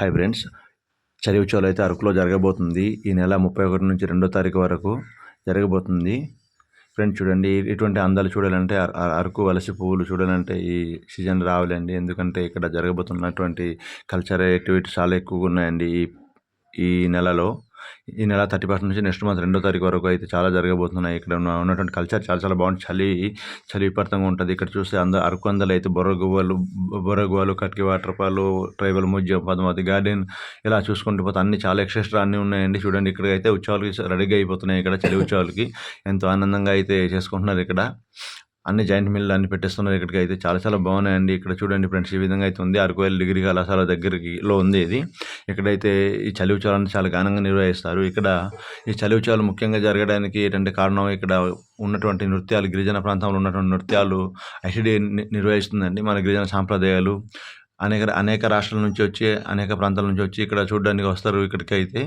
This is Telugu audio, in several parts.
Hi friends. చలి ఉత్సవాలు అయితే అరకులో జరగబోతుంది. ఈ నెల ముప్పై ఒకటి నుంచి రెండో తారీఖు వరకు జరగబోతుంది. ఫ్రెండ్స్ చూడండి ఇటువంటి అందాలు చూడాలంటే అర- అరకు వలసి పువ్వులు చూడాలంటే ఈ సీజన్ రావాలండి. ఎందుకంటే ఇక్కడ జరగబోతున్నటువంటి కల్చర్ యాక్టివిటీస్ చాలా ఎక్కువగా ఉన్నాయండి ఈ ఈ నెలలో. ఈ నెల థర్టీ ఫస్ట్ నుంచి నెక్స్ట్ మంత్ రెండో తారీఖు వరకు అయితే చాలా జరగబోతున్నాయి. ఇక్కడ ఉన్నటువంటి కల్చర్ చాలా చాలా బాగుంటుంది చలి చలి విపరీతంగా ఉంటుంది. ఇక్కడ చూస్తే అంద అరకు అందలు అయితే Borra గువ్వలు Katiki waterfall tribal museum Padmavathi garden ఇలా చూసుకుంటూ పోతే అన్ని చాలా ఎక్స్ట్రా అన్నీ ఉన్నాయండి. చూడండి ఇక్కడ అయితే ఉత్సవాలకి రెడీగా అయిపోతున్నాయి. ఇక్కడ చలి ఉత్సవాలకి ఎంతో ఆనందంగా అయితే చేసుకుంటున్నారు ఇక్కడ. అన్ని జాయింట్ మిల్లు అన్ని పెట్టేస్తున్నారు. ఇక్కడికి అయితే చాలా చాలా బాగున్నాయండి. ఇక్కడ చూడండి ఫ్రెండ్స్ ఈ విధంగా అయితే ఉంది. అరకువేలు డిగ్రీ కళాశాల దగ్గరికి లో ఉంది ఇది. ఇక్కడైతే ఈ చలి ఉత్సవాలను చాలా ఘనంగా నిర్వహిస్తారు. ఇక్కడ ఈ చలి ఉత్సవాలు ముఖ్యంగా జరగడానికి ఏంటంటే కారణం ఇక్కడ ఉన్నటువంటి నృత్యాలు గిరిజన ప్రాంతంలో ఉన్నటువంటి నృత్యాలు ఐసిడి నిర్వహిస్తుందండి. మన గిరిజన సాంప్రదాయాలు. అనేక అనేక రాష్ట్రాల నుంచి వచ్చి అనేక ప్రాంతాల నుంచి వచ్చి ఇక్కడ చూడడానికి వస్తారు ఇక్కడికి అయితే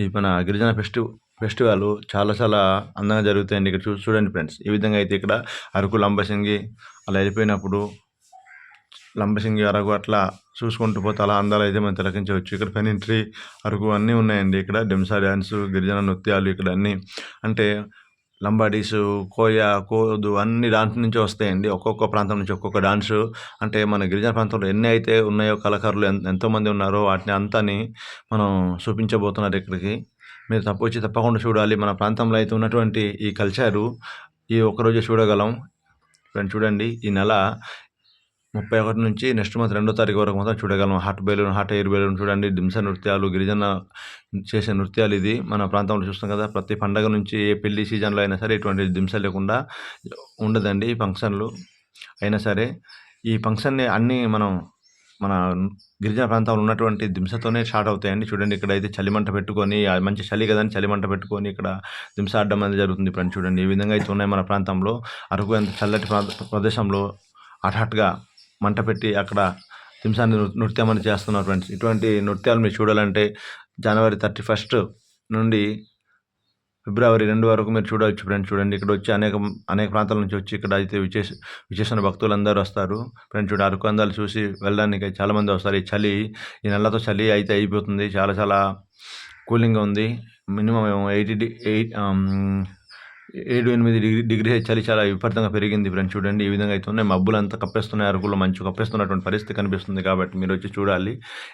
ఈ మన గిరిజన ఫెస్టివల్ ఫెస్టివల్ చాలా చాలా అందంగా జరుగుతాయండి ఇక్కడ చూ చూడండి ఫ్రెండ్స్ ఈ విధంగా అయితే ఇక్కడ అరకు లంబసింగి అలా వెళ్ళిపోయినప్పుడు లంబసింగి అరకు అట్లా చూసుకుంటూ పోతే అలా అందాలు అయితే మనం తిలకించవచ్చు. ఇక్కడ పెనింట్రీ అరకు అన్నీ ఉన్నాయండి. ఇక్కడ డెంసా డ్యాన్స్ గిరిజన నృత్యాలు ఇక్కడ అన్నీ. అంటే లంబాడీస్ కోయ కోదు అన్ని డాన్స్ నుంచి వస్తాయండి. ఒక్కొక్క ప్రాంతం నుంచి ఒక్కొక్క డాన్స్ అంటే మన గిరిజన ప్రాంతంలో ఎన్ని అయితే ఉన్నాయో కళాకారులు ఎంతోమంది ఉన్నారో వాటిని అంతాని మనం చూపించబోతున్నారు ఇక్కడికి. మీరు తప్పొచ్చి తప్పకుండా చూడాలి. మన ప్రాంతంలో అయితే ఉన్నటువంటి ఈ కల్చరు ఈ ఒక్కరోజు చూడగలం. ఫ్రెండ్ చూడండి. ఈ నెల ముప్పై ఒకటి నుంచి నెక్స్ట్ మంత్ రెండో తారీఖు వరకు మాత్రం చూడగలం. Hot balloon hot air balloon చూడండి. డింస నృత్యాలు గిరిజన చేసే నృత్యాలు ఇది. మన ప్రాంతంలో చూస్తాం కదా ప్రతి పండగ నుంచి ఏ పెళ్ళి సీజన్లో అయినా సరే ఇటువంటి దింస లేకుండా ఉండదండి ఈ ఫంక్షన్లు. అయినా సరే ఈ ఫంక్షన్ని అన్నీ మనం మన గిరిజన ప్రాంతంలో ఉన్నటువంటి దింసతోనే స్టార్ట్ అవుతాయండి. చూడండి ఇక్కడ అయితే చలిమంట పెట్టుకొని మంచి చలి కదని చలిమంట పెట్టుకొని ఇక్కడ దింస ఆడడం అనేది జరుగుతుంది ఫ్రెండ్ చూడండి ఈ విధంగా అయితే ఉన్నాయి మన ప్రాంతంలో. అరకు ఎంత చల్లటి ప్రదేశంలో హఠాట్గా మంట పెట్టి అక్కడ దింసాన్ని నృత్యం అని చేస్తున్నారు ఫ్రెండ్స్. ఇటువంటి నృత్యాలు మీరు చూడాలంటే జనవరి థర్టీ ఫస్ట్ నుండి ఫిబ్రవరి రెండు వరకు మీరు చూడవచ్చు ఫ్రెండ్స్ చూడండి. ఇక్కడ వచ్చి అనేక అనేక ప్రాంతాల నుంచి వచ్చి ఇక్కడ అయితే విశేష విశేషణ భక్తులందరూ వస్తారు. ఫ్రెండ్స్ చూడ అరకు అందాలు చూసి వెళ్ళడానికి చాలామంది వస్తారు. ఈ చలి ఈ నెలతో చలి అయితే అయిపోతుంది. చాలా చాలా కూలింగ్గా ఉంది. మినిమం ఎయిటీ డి ఎయిట్ ఏడు ఎనిమిది డిగ్రీ డిగ్రీ చలి చాలా విపరీతంగా పెరిగింది ఫ్రెండ్స్ చూడండి. ఈ విధంగా అయితే ఉన్నాయి. మబ్బులు అంతా కప్పేస్తున్నాయి. అరకులో మంచు కప్పేస్తున్నటువంటి పరిస్థితి కనిపిస్తుంది కాబట్టి మీరు వచ్చి చూడాలి.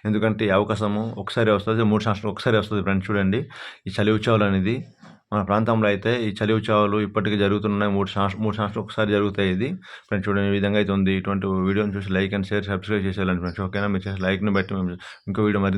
ఎందుకంటే ఈ అవకాశము ఒకసారి వస్తుంది మూడు సంవత్సరాలు ఒకసారి వస్తుంది ఫ్రెండ్స్ చూడండి. ఈ చలి ఉత్సవాలు అనేది మన ప్రాంతంలో అయితే ఈ చలి ఉత్సవాలు ఇప్పటికీ జరుగుతున్నాయి. మూడు సంవత్సరం మూడు సంవత్సరాలు ఒకసారి జరుగుతాయి ఇది. ఫ్రెండ్స్ చూడండి ఈ విధంగా అయితే ఉంది. ఇటువంటి వీడియోని చూసి లైక్ అండ్ షేర్ సబ్స్క్రైబ్ చేసేయాలండి ఫ్రెండ్స్. ఓకేనా? మీరు చేసే లైక్ని బట్టి మేము ఇంకో వీడియో మరి